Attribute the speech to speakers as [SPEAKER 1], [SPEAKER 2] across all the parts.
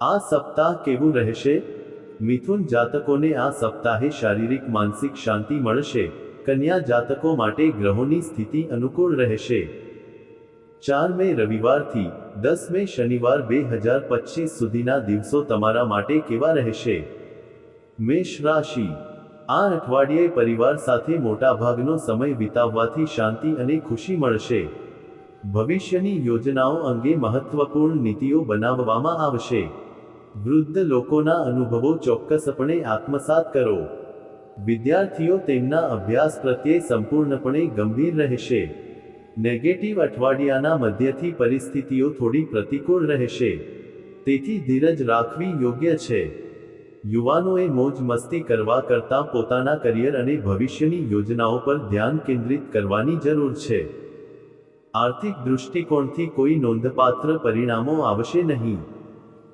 [SPEAKER 1] આ સપ્તાહ કેવું રહેશે? મિથુન જાતકોને આ સપ્તાહે શારીરિક માનસિક શાંતિ મળશે. કન્યા જાતકો માટે ગ્રહોની સ્થિતિ અનુકૂળ રહેશે. ચાર મે રવિવારથી દસ મે શનિવાર બે હજાર પચીસ સુધીના દિવસો તમારા માટે કેવા રહેશે? મેષ રાશિ. આ અઠવાડિયે પરિવાર સાથે મોટાભાગનો સમય વિતાવવાથી શાંતિ અને ખુશી મળશે. ભવિષ્યની યોજનાઓ અંગે મહત્વપૂર્ણ નીતિઓ બનાવવામાં આવશે. વૃદ્ધ લોકોના અનુભવો ચોક્કસપણે આત્મસાત કરો. વિદ્યાર્થીઓ તેમના અભ્યાસ પ્રત્યે સંપૂર્ણપણે ગંભીર રહેશે. નેગેટિવ અઠવાડિયાના મધ્યથી પરિસ્થિતિઓ થોડી પ્રતિકૂળ રહેશે. તેથી ધીરજ રાખવી યોગ્ય છે. યુવાનોએ મોજ મસ્તી કરવા કરતાં પોતાના કરિયર અને ભવિષ્યની યોજનાઓ પર ધ્યાન કેન્દ્રિત કરવાની જરૂર છે. આર્થિક દૃષ્ટિકોણથી કોઈ નોંધપાત્ર પરિણામો આવશે નહીં.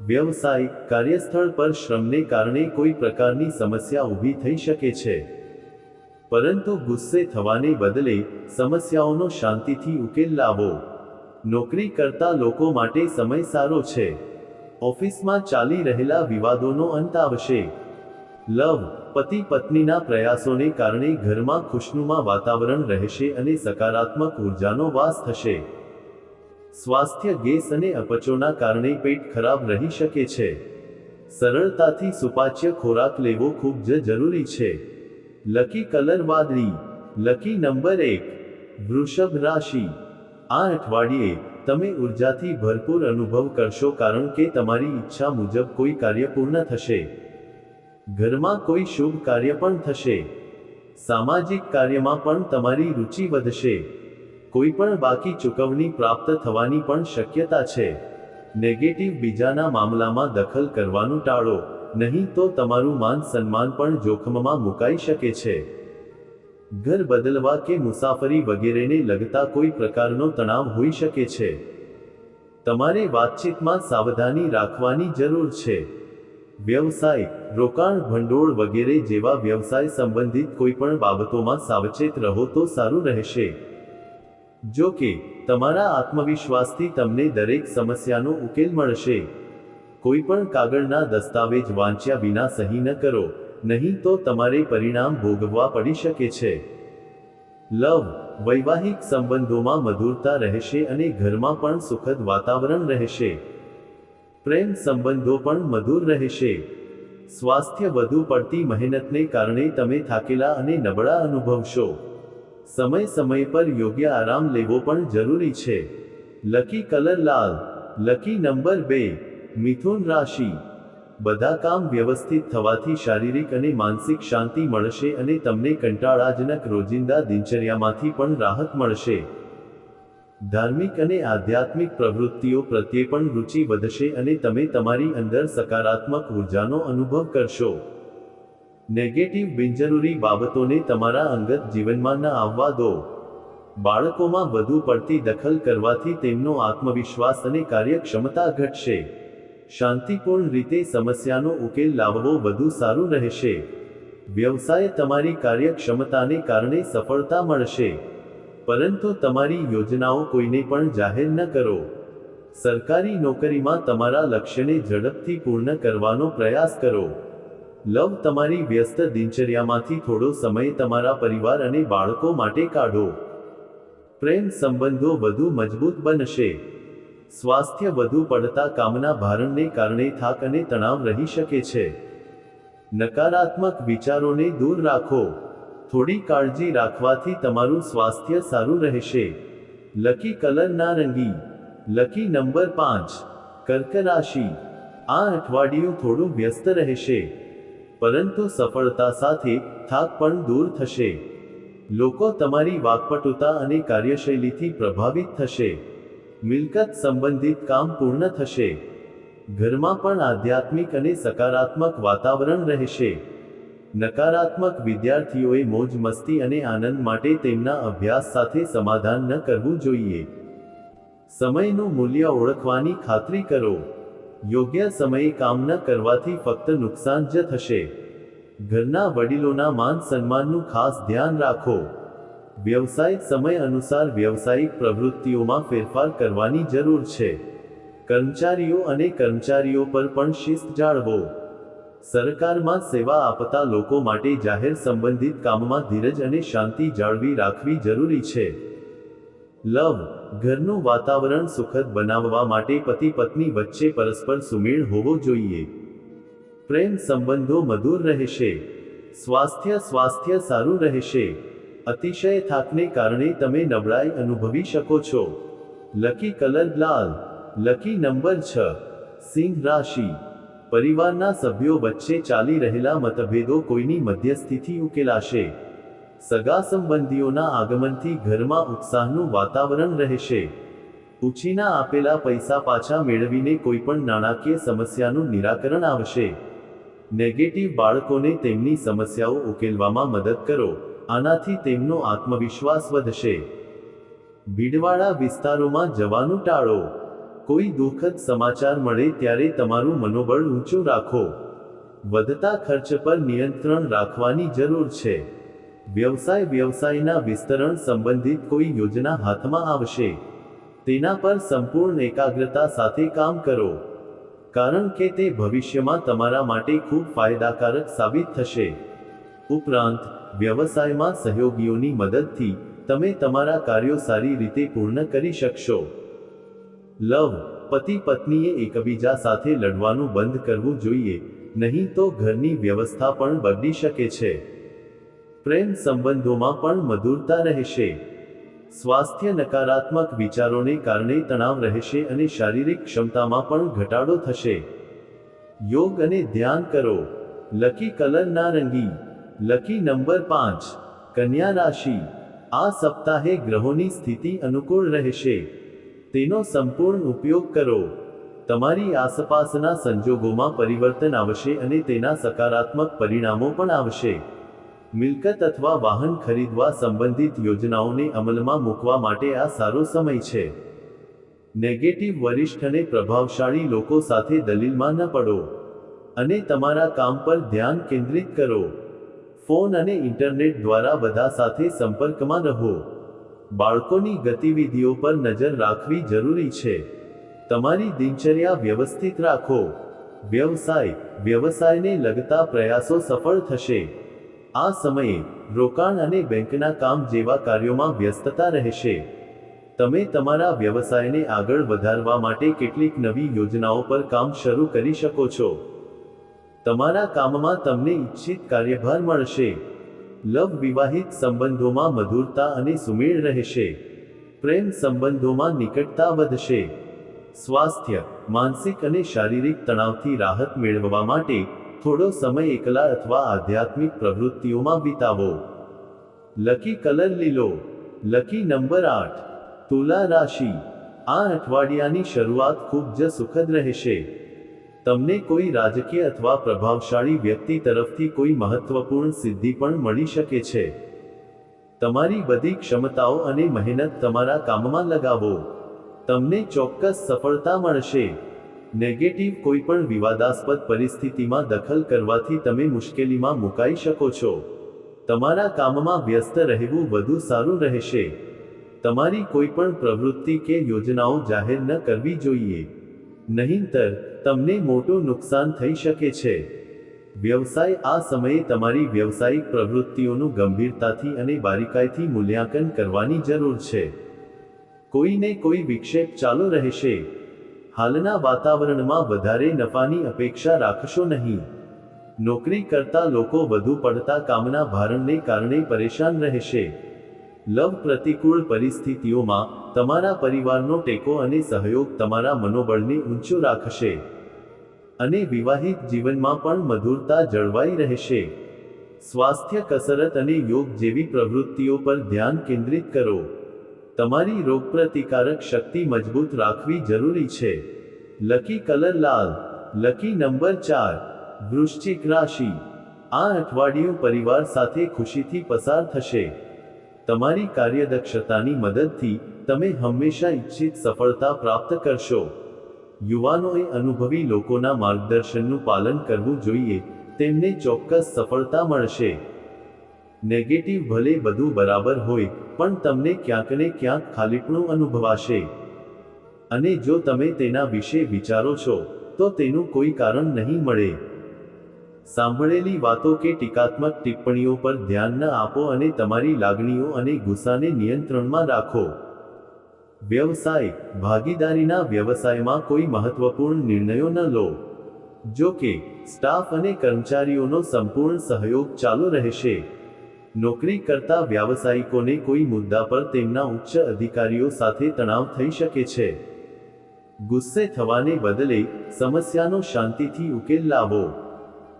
[SPEAKER 1] વ્યવસાય કાર્યસ્થળ પર શ્રમને કારણે કોઈ પ્રકારની સમસ્યા ઊભી થઈ શકે છે. પરંતુ ગુસ્સે થવાને બદલે સમસ્યાઓનો શાંતિથી ઉકેલ લાવો. નોકરી કરતા લોકો માટે સમય સારો છે. ઓફિસમાં ચાલી રહેલા વિવાદોનો અંત આવશે. લવ પતિ પત્નીના પ્રયાસોને કારણે ઘરમાં ખુશનુમા વાતાવરણ રહેશે અને સકારાત્મક ઉર્જાનો વાસ થશે. સ્વાસ્થ્ય ગેસ અને અપચોના કારણે પેટ ખરાબ રહી શકે છે. સરળતાથી સુપાચ્ય ખોરાક લેવો ખૂબ જ જરૂરી છે. લકી કલર વાદળી, લકી નંબર એક, વૃષભ રાશિ. આ અઠવાડિયે તમે ઉર્જાથી ભરપૂર અનુભવ કરશો કારણ કે તમારી ઈચ્છા મુજબ કોઈ કાર્ય પૂર્ણ થશે. ઘરમાં કોઈ શુભ કાર્ય પણ થશે. સામાજિક કાર્યમાં પણ તમારી રુચિ વધશે. કોઈ પણ બાકી ચૂકવણી પ્રાપ્ત થવાની પણ શક્યતા છે. નેગેટિવ બીજાના મામલામાં દખલ કરવાનું ટાળો, નહીં તો તમારું માન સન્માન પણ જોખમમાં મુકાઈ શકે છે. ઘર બદલવા કે મુસાફરી વગેરેને લગતા કોઈ પ્રકારનો તણાવ હોઈ શકે છે. તમારે વાતચીતમાં સાવધાની રાખવાની જરૂર છે. વ્યવસાય, રોકાણ, ભંડોળ વગેરે જેવા વ્યવસાય સંબંધિત કોઈ પણ બાબતોમાં સાવચેત રહો તો સારું રહેશે. જો કે, તમારા આત્મવિશ્વાસથી તમને દરેક સમસ્યાનો ઉકેલ મળશે. કોઈ પણ કાગળના દસ્તાવેજ વાંચ્યા વિના સહી ન કરો, નહીં તો તમારે પરિણામ ભોગવવા પડી શકે છે. લવ, વૈવાહિક સંબંધોમાં મધુરતા રહેશે અને ઘરમાં પણ સુખદ વાતાવરણ રહેશે. પ્રેમ સંબંધો પણ મધુર રહેશે. સ્વાસ્થ્ય વધુ પડતી મહેનતને કારણે તમે થાકેલા અને નબળા અનુભવશો. સમય સમય પર યોગ્ય આરામ લેવો પણ જરૂરી છે. લકી કલર લાલ, લકી નંબર બે, મિથુન રાશિ. બધા કામ વ્યવસ્થિત થવાથી શારીરિક અને માનસિક શાંતિ મળશે અને તમને કંટાળાજનક રોજિંદા દિનચર્યામાંથી પણ રાહત મળશે. ધાર્મિક અને આધ્યાત્મિક પ્રવૃત્તિઓ પ્રત્યે પણ રુચિ વધશે અને તમે તમારી અંદર સકારાત્મક ઉર્જાનો અનુભવ કરશો. નેગેટિવ બિનજરૂરી બાબતોને તમારા અંગત જીવનમાં ન આવવા દો. બાળકોમાં વધુ પડતી દખલ કરવાથી તેમનો આત્મવિશ્વાસ અને કાર્યક્ષમતા ઘટશે. શાંતિપૂર્ણ રીતે સમસ્યાનો ઉકેલ લાવવો વધુ સારું રહેશે. વ્યવસાય તમારી કાર્યક્ષમતાને કારણે સફળતા મળશે. પરંતુ તમારી યોજનાઓ કોઈને પણ જાહેર ન કરો. સરકારી નોકરીમાં તમારા લક્ષ્યને ઝડપથી પૂર્ણ કરવાનો પ્રયાસ કરો. લવ તમારી વ્યસ્ત દિનચર્યામાંથી થોડો સમય તમારા પરિવાર અને બાળકો માટે કાઢો. પ્રેમ સંબંધો વધુ મજબૂત બનશે. સ્વાસ્થ્ય વધુ પડતા કામના ભારણને કારણે થાક અને તણાવ રહી શકે છે. નકારાત્મક વિચારોને દૂર રાખો. થોડી કાળજી રાખવાથી તમારું સ્વાસ્થ્ય સારું રહેશે. લકી કલર નારંગી. લકી નંબર પાંચ. કર્ક રાશિ. આ અઠવાડિયું થોડું વ્યસ્ત રહેશે. પરંતુ સફળતા સાથે થાક પણ દૂર થશે. લોકો તમારી વાકપટુતા અને કાર્યશૈલીથી પ્રભાવિત થશે. મિલકત સંબંધિત કામ પૂર્ણ થશે. ઘરમાં પણ આધ્યાત્મિક અને સકારાત્મક વાતાવરણ રહેશે. નકારાત્મક વિદ્યાર્થીઓએ મોજ મસ્તી અને આનંદ માટે તેમના અભ્યાસ સાથે સમાધાન ન કરવું જોઈએ. સમયનું મૂલ્ય ઓળખવાની ખાતરી કરો. યોગ્ય સમયે કામ ન કરવાથી ફક્ત નુકસાન જ થશે. ઘરના વડીલોના માન સન્માનનું ખાસ ધ્યાન રાખો. વ્યવસાયિક સમય અનુસાર વ્યવસાયિક પ્રવૃત્તિઓમાં ફેરફાર કરવાની જરૂર છે. કર્મચારીઓ અને કર્મચારીઓ પર પણ શિસ્ત જાળવો. સરકારમાં સેવા આપતા લોકો માટે જાહેર સંબંધિત કામમાં ધીરજ અને શાંતિ જાળવી રાખવી જરૂરી છે. લવ, ઘરનું વાતાવરણ સુખદ બનાવવા માટે પતિ પત્ની વચ્ચે પરસ્પર સુમેળ હોવો જોઈએ. પ્રેમ સંબંધો મધુર રહેશે. સ્વાસ્થ્ય સ્વાસ્થ્ય સારું રહેશે. અતિશય થાકને કારણે તમે નબળાઈ અનુભવી શકો છો. લકી કલર લાલ, લકી નંબર છ, સિંહ રાશિ. પરિવારના સભ્યો વચ્ચે ચાલી રહેલા મતભેદો કોઈની મધ્યસ્થિતિ ઉકેલાશે. સગા સંબંધીઓના આગમનથી ઘરમાં ઉત્સાહનું વાતાવરણ રહેશે. ઉછીના આપેલા પૈસા પાછા મેળવીને કોઈપણ નાણાકીય સમસ્યાનું નિરાકરણ આવશે. નેગેટિવ બાળકોને તેમની સમસ્યાઓ ઉકેલવામાં મદદ કરો. આનાથી તેમનો આત્મવિશ્વાસ વધશે. ભીડવાળા વિસ્તારોમાં જવાનું ટાળો. કોઈ દુઃખદ સમાચાર મળે ત્યારે તમારું મનોબળ ઊંચું રાખો. વધતા ખર્ચ પર નિયંત્રણ રાખવાની જરૂર છે. વ્યવસાય વ્યવસાયના વિસ્તરણ સંબંધિત કોઈ યોજના હાથમાં આવશે. તેના પર સંપૂર્ણ એકાગ્રતા સાથે કામ કરો. કારણ કે તે ભવિષ્યમાં તમારા માટે ખૂબ ફાયદાકારક સાબિત થશે. ઉપરાંત, વ્યવસાયમાં સહયોગીઓની મદદથી તમે તમારા કાર્યો સારી રીતે પૂર્ણ કરી શકશો. લવ, પતિ પત્નીએ એકબીજા સાથે લડવાનું બંધ કરવું જોઈએ, નહીં તો ઘરની વ્યવસ્થા પણ બગડી શકે છે. પ્રેમ સંબંધોમાં પણ મધુરતા રહેશે. સ્વાસ્થ્ય નકારાત્મક વિચારોને કારણે તણાવ રહેશે અને શારીરિક ક્ષમતામાં પણ ઘટાડો થશે. યોગ અને ધ્યાન કરો. લકી કલર નારંગી. લકી નંબર પાંચ. કન્યા રાશિ. આ સપ્તાહે ગ્રહોની સ્થિતિ અનુકૂળ રહેશે. તેનો સંપૂર્ણ ઉપયોગ કરો. તમારી આસપાસના સંજોગોમાં પરિવર્તન આવશે અને તેના સકારાત્મક પરિણામો પણ આવશે. મિલકત અથવા વાહન ખરીદવા સંબંધિત યોજનાઓને અમલમાં મૂકવા માટે આ સારો સમય છે. નેગેટિવ વરિષ્ઠ અને પ્રભાવશાળી લોકો સાથે દલીલમાં ન પડો. અને તમારા કામ પર ધ્યાન કેન્દ્રિત કરો. ફોન અને ઇન્ટરનેટ દ્વારા બધા સાથે સંપર્કમાં રહો. બાળકોની ગતિવિધિઓ પર નજર રાખવી જરૂરી છે. તમારી દિનચર્યા વ્યવસ્થિત રાખો. વ્યવસાય, વ્યવસાયને લગતા પ્રયાસો સફળ થશે. આ સમયે રોકાણ અને બેંકના કામ જેવા કાર્યોમાં વ્યસ્તતા રહેશે. તમે તમારા વ્યવસાયને આગળ વધારવા માટે કેટલીક નવી યોજનાઓ પર કામ શરૂ કરી શકો છો. તમારા કામમાં તમને ઈચ્છિત કાર્યભાર મળશે. લવ વિવાહિત સંબંધોમાં મધુરતા અને સુમેળ રહેશે. પ્રેમ સંબંધોમાં નિકટતા વધશે. સ્વાસ્થ્ય, માનસિક અને શારીરિક તણાવથી રાહત મેળવવા માટે થોડો સમય એકલા અથવા આધ્યાત્મિક પ્રવૃત્તિઓમાં વિતાવો. લકી કલર લીલો. લકી નંબર આઠ. તુલા રાશિ. આ અઠવાડિયાની શરૂઆત ખૂબ જ સુખદ રહેશે. તમને કોઈ રાજકીય અથવા પ્રભાવશાળી વ્યક્તિ તરફથી કોઈ મહત્વપૂર્ણ સિદ્ધિ પણ મળી શકે છે. તમારી બધી ક્ષમતાઓ અને મહેનત તમારા કામમાં લગાવો. તમને ચોક્કસ સફળતા મળશે. નેગેટિવ કોઈપણ વિવાદાસ્પદ પરિસ્થિતિમાં દખલ કરવાથી તમે મુશ્કેલીમાં મુકાઈ શકો છો. તમારા કામમાં વ્યસ્ત રહેવું વધુ સારું રહેશે. તમારી કોઈપણ પ્રવૃત્તિ કે યોજનાઓ જાહેર ન કરવી જોઈએ. નહીંતર, તમને મોટું નુકસાન થઈ શકે છે. વ્યવસાય આ સમયે તમારી વ્યવસાયિક પ્રવૃત્તિઓનું ગંભીરતાથી અને બારીકાઈથી મૂલ્યાંકન કરવાની જરૂર છે. કોઈને કોઈ વિક્ષેપ ચાલુ રહેશે. હાલના વાતાવરણમાં વધારે નફાની અપેક્ષા રાખશો નહીં. નોકરી કરતા લોકો વધુ પડતા કામના ભારણને કારણે પરેશાન રહેશે. લવ પ્રતિકૂળ પરિસ્થિતિઓમાં તમારા પરિવારનો ટેકો અને સહયોગ તમારા મનોબળને ઊંચું રાખશે. અને વિવાહિત જીવનમાં પણ મધુરતા જળવાઈ રહેશે. સ્વાસ્થ્ય કસરત અને યોગ જેવી પ્રવૃત્તિઓ પર ધ્યાન કેન્દ્રિત કરો. તમારી રોગપ્રતિકારક શક્તિ મજબૂત રાખવી જરૂરી છે. લકી કલર લાલ, લકી નંબર ચાર, વૃશ્ચિક રાશિ. આ અઠવાડિયું પરિવાર સાથે ખુશીથી પસાર થશે. તમારી કાર્યદક્ષતાની મદદથી તમે હંમેશા ઈચ્છિત સફળતા પ્રાપ્ત કરશો. યુવાનોએ અનુભવી લોકોના માર્ગદર્શનનું પાલન કરવું જોઈએ, તેમને ચોક્કસ સફળતા મળશે. નેગેટિવ ભલે બધું બરાબર હોય પણ તમને ક્યાંક ને ક્યાંક ખાલીપણું અનુભવાશે. અને જો તમે તેના વિશે વિચારો છો, તો તેનું કોઈ કારણ નહીં મળે. સાંભળેલી વાતો કે ટીકાત્મક ટિપ્પણીઓ પર ધ્યાન ન આપો અને તમારી લાગણીઓ અને ગુસ્સાને નિયંત્રણમાં રાખો. વ્યવસાય, ભાગીદારીના વ્યવસાયમાં કોઈ મહત્વપૂર્ણ નિર્ણયો ન લો. જો કે, સ્ટાફ અને કર્મચારીઓનો સંપૂર્ણ સહયોગ ચાલુ રહેશે. નોકરી કરતા વ્યાવસાયિકોને કોઈ મુદ્દા પર તેમના ઉચ્ચ અધિકારીઓ સાથે તણાવ થઈ શકે છે. ગુસ્સે થવાને બદલે સમસ્યાનો શાંતિથી ઉકેલ લાવો.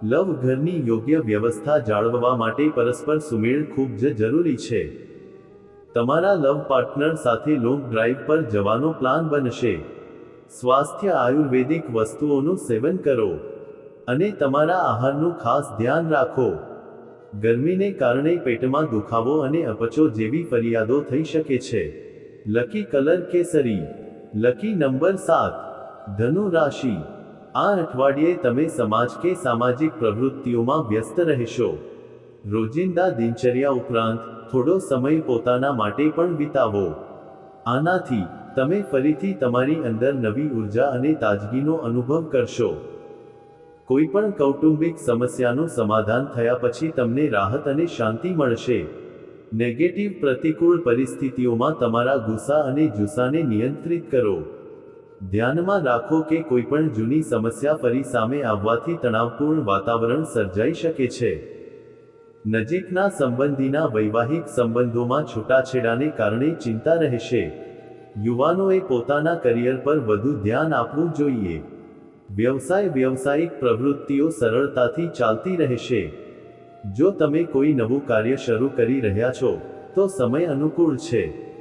[SPEAKER 1] લવ ઘરની યોગ્ય વ્યવસ્થા જાળવવા માટે પરસ્પર સુમેળ ખૂબ જ જરૂરી છે. તમારા લવ પાર્ટનર સાથે લોંગ ડ્રાઈવ પર જવાનો પ્લાન બનશે. સ્વાસ્થ્ય આયુર્વેદિક વસ્તુઓનું સેવન કરો. અને તમારા આહારનું ખાસ ધ્યાન રાખો. ગરમીને કારણે પેટમાં દુખાવો અને અપચો જેવી ફરિયાદો થઈ શકે છે. લકી કલર કેસરી. લકી નંબર સાત. ધનુ રાશિ. આ અઠવાડિયે તમે સમાજ કે સામાજિક પ્રવૃત્તિઓમાં વ્યસ્ત રહેશો. રોજિંદા દિનચર્યા ઉપરાંત થોડો સમય પોતાના માટે પણ વિતાવો. આનાથી તમે ફરીથી તમારી અંદર નવી ઊર્જા અને તાજગીનો અનુભવ કરશો. કોઈ પણ કૌટુંબિક સમસ્યાનું સમાધાન થયા પછી તમને રાહત અને શાંતિ મળશે. નેગેટિવ પ્રતિકૂળ પરિસ્થિતિઓમાં તમારા ગુસ્સા અને જુસ્સાને નિયંત્રિત કરો. ધ્યાનમાં રાખો કે કોઈ પણ જૂની સમસ્યા ફરી સામે આવવાથી તણાવપૂર્ણ વાતાવરણ સર્જાઈ શકે છે. નજીકના સંબંધીના વૈવાહિક સંબંધોમાં છૂટાછેડાને કારણે ચિંતા રહેશે. યુવાનોએ પોતાના કરિયર પર વધુ ધ્યાન આપવું જોઈએ. વ્યવસાય વ્યવસાયિક પ્રવૃત્તિઓ સરળતાથી ચાલતી રહેશે. જો તમે કોઈ નવું કાર્ય શરૂ કરી રહ્યા છો, તો સમય અનુકૂળ છે.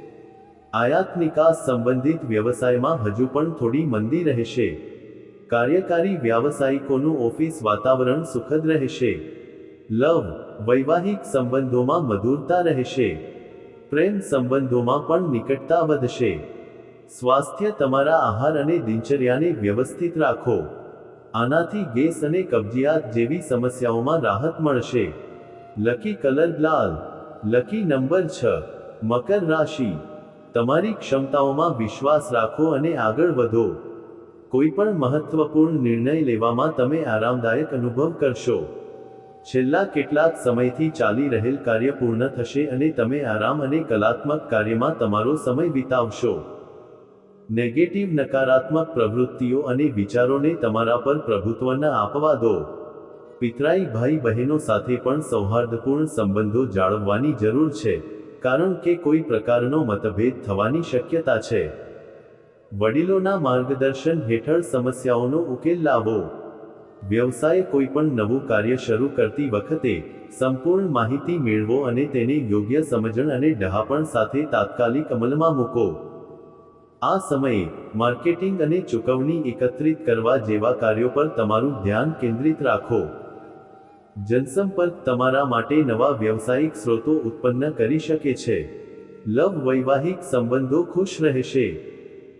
[SPEAKER 1] આયાત નિકાસ સંબંધિત વ્યવસાયમાં હજુ પણ થોડી મંદી રહેશે. કાર્યકારી વ્યાવસાયિકોનું ઓફિસ વાતાવરણ સુખદ રહેશે. લવ, વૈવાહિક સંબંધોમાં મધુરતા રહેશે. પ્રેમ સંબંધોમાં પણ નિકટતા વધશે. સ્વાસ્થ્ય તમારા આહાર અને દિનચર્યાને વ્યવસ્થિત રાખો. આનાથી ગેસ અને કબજિયાત જેવી સમસ્યાઓમાં રાહત મળશે. લકી કલર લાલ. લકી નંબર છ. મકર રાશિ. તમારી ક્ષમતાઓમાં વિશ્વાસ રાખો અને આગળ વધો. કોઈપણ મહત્વપૂર્ણ નિર્ણય લેવામાં તમે આરામદાયક અનુભવ કરશો. છેલ્લા કેટલાક સમયથી ચાલી રહેલ કાર્ય પૂર્ણ થશે અને તમે આરામ અને કલાત્મક કાર્યમાં તમારો સમય વિતાવશો. નેગેટિવ નકારાત્મક પ્રવૃત્તિઓ અને વિચારોને તમારા પર પ્રભુત્વ ન આપવા દો. પિતરાઈ ભાઈ બહેનો સાથે પણ સૌહાર્દપૂર્ણ સંબંધો જાળવવાની જરૂર છે, કારણ કે કોઈ પ્રકારનો મતભેદ થવાની શક્યતા છે. વડીલોના માર્ગદર્શન હેઠળ સમસ્યાઓનો ઉકેલ લાવો. વ્યવસાય કોઈ પણ નવું કાર્ય શરૂ કરતી વખતે સંપૂર્ણ માહિતી મેળવો અને તેને યોગ્ય સમજણ અને ડહાપણ સાથે તાત્કાલિક અમલમાં મૂકો. આ સમયે, માર્કેટિંગ અને ચૂકવણી એકત્રિત કરવા જેવા કાર્યો પર તમારું ધ્યાન કેન્દ્રિત રાખો. જનસંપર્ક તમારા માટે નવા વ્યવસાયિક સ્રોતો ઉત્પન્ન કરી શકે છે. લવ વૈવાહિક સંબંધો ખુશ રહેશે.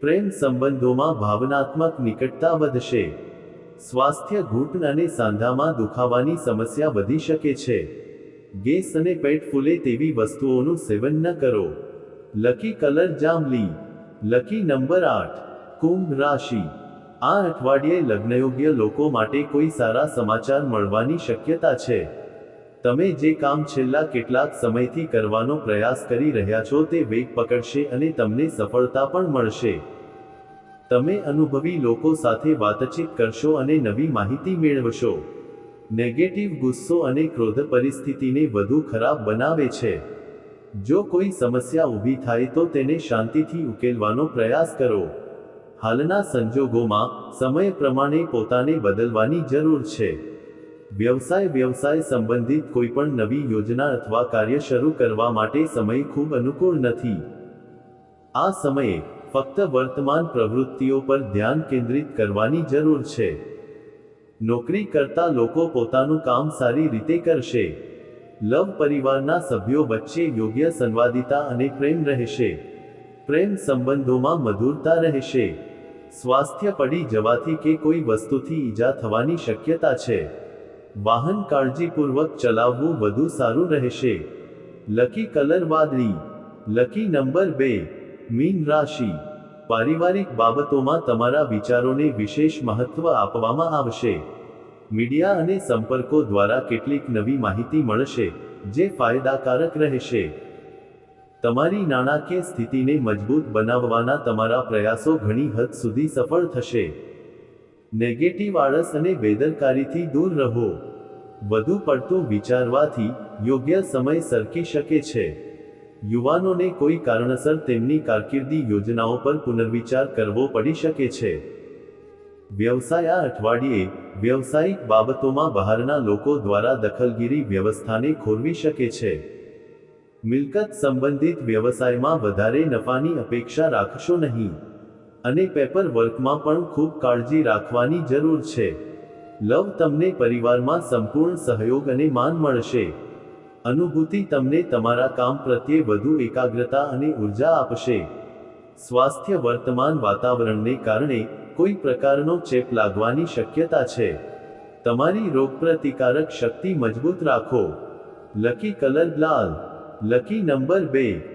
[SPEAKER 1] પ્રેમ સંબંધોમાં ભાવનાત્મક નિકટતા વધશે. સ્વાસ્થ્ય ઘૂંટણ અને સાંધામાં દુખાવાની સમસ્યા વધી શકે છે. ગેસ અને પેટ ફૂલે તેવી વસ્તુઓનું સેવન ન કરો. લકી કલર જાંબલી લકી નંબર આઠ, કુંભ રાશિ. આ અઠવાડિયે લગ્નયોગ્ય લોકો માટે કોઈ સારા સમાચાર મળવાની શક્યતા છે. તમે જે કામ છેલ્લા કેટલાક સમયથી કરવાનો પ્રયાસ કરી રહ્યા છો તે વેગ પકડશે અને તમને સફળતા પણ મળશે. તમે અનુભવી લોકો સાથે વાતચીત કરશો અને નવી માહિતી મેળવશો. નેગેટિવ ગુસ્સો અને ક્રોધ પરિસ્થિતિને વધુ ખરાબ બનાવે છે. જો કોઈ સમસ્યા ઊભી થાય તો તેને શાંતિથી ઉકેલવાનો પ્રયાસ કરો. હાલના સંજોગોમાં, સમય પ્રમાણે પોતાને બદલવાની જરૂર છે. વ્યવસાય વ્યવસાય સંબંધિત કોઈપણ નવી યોજના અથવા કાર્ય શરૂ કરવા માટે સમય ખૂબ અનુકૂળ નથી. આ સમયે, ફક્ત વર્તમાન પ્રવૃત્તિઓ પર ધ્યાન કેન્દ્રિત કરવાની જરૂર છે. નોકરી કરતા લોકો પોતાનું કામ સારી રીતે કરશે. લવ પરિવારના સભ્યો વચ્ચે યોગ્ય સંવાદિતા અને પ્રેમ રહેશે. પ્રેમ સંબંધોમાં મધુરતા રહેશે. સ્વાસ્થ્ય પડી જવાથી કે કોઈ વસ્તુથી ઈજા થવાની શક્યતા છે. વાહન કાળજીપૂર્વક ચલાવવું વધુ સારું રહેશે. લકી કલર વાદળી. લકી નંબર બે, મીન રાશિ. પારિવારિક બાબતોમાં તમારા વિચારોને વિશેષ મહત્વ આપવામાં આવશે. મીડિયા અને સંપર્કો દ્વારા કેટલીક નવી માહિતી મળશે, જે ફાયદાકારક રહેશે. તમારી નાણાકીય સ્થિતિને મજબૂત બનાવવાના તમારા પ્રયાસો ઘણી હદ સુધી સફળ થશે. નેગેટિવ આળસ અને બેદરકારીથી દૂર રહો. વધુ પડતું વિચારવાથી યોગ્ય સમય સરકી શકે છે. યુવાનોને કોઈ કારણસર તેમની કારકિર્દી યોજનાઓ પર પુનર્વિચાર કરવો પડી શકે છે. વ્યવસાય આ અઠવાડિયે વ્યવસાયિક બાબતોમાં બહારના લોકો દ્વારા દખલગીરી વ્યવસ્થાને ખોરવી શકે છે. મિલકત સંબંધિત વ્યવસાયમાં વધારે નફાની અપેક્ષા રાખશો નહીં. અને પેપર વર્કમાં પણ ખૂબ કાળજી રાખવાની જરૂર છે. લવ તમને પરિવારમાં સંપૂર્ણ સહયોગ અને માન મળશે. અનુભૂતિ તમને તમારા કામ પ્રત્યે વધુ એકાગ્રતા અને ઊર્જા આપશે. સ્વાસ્થ્ય વર્તમાન વાતાવરણને કારણે કોઈ પ્રકારનો ચેપ લાગવાની શક્યતા છે. તમારી રોગપ્રતિકારક શક્તિ મજબૂત રાખો. લકી કલર લાલ. લકી નંબર બે.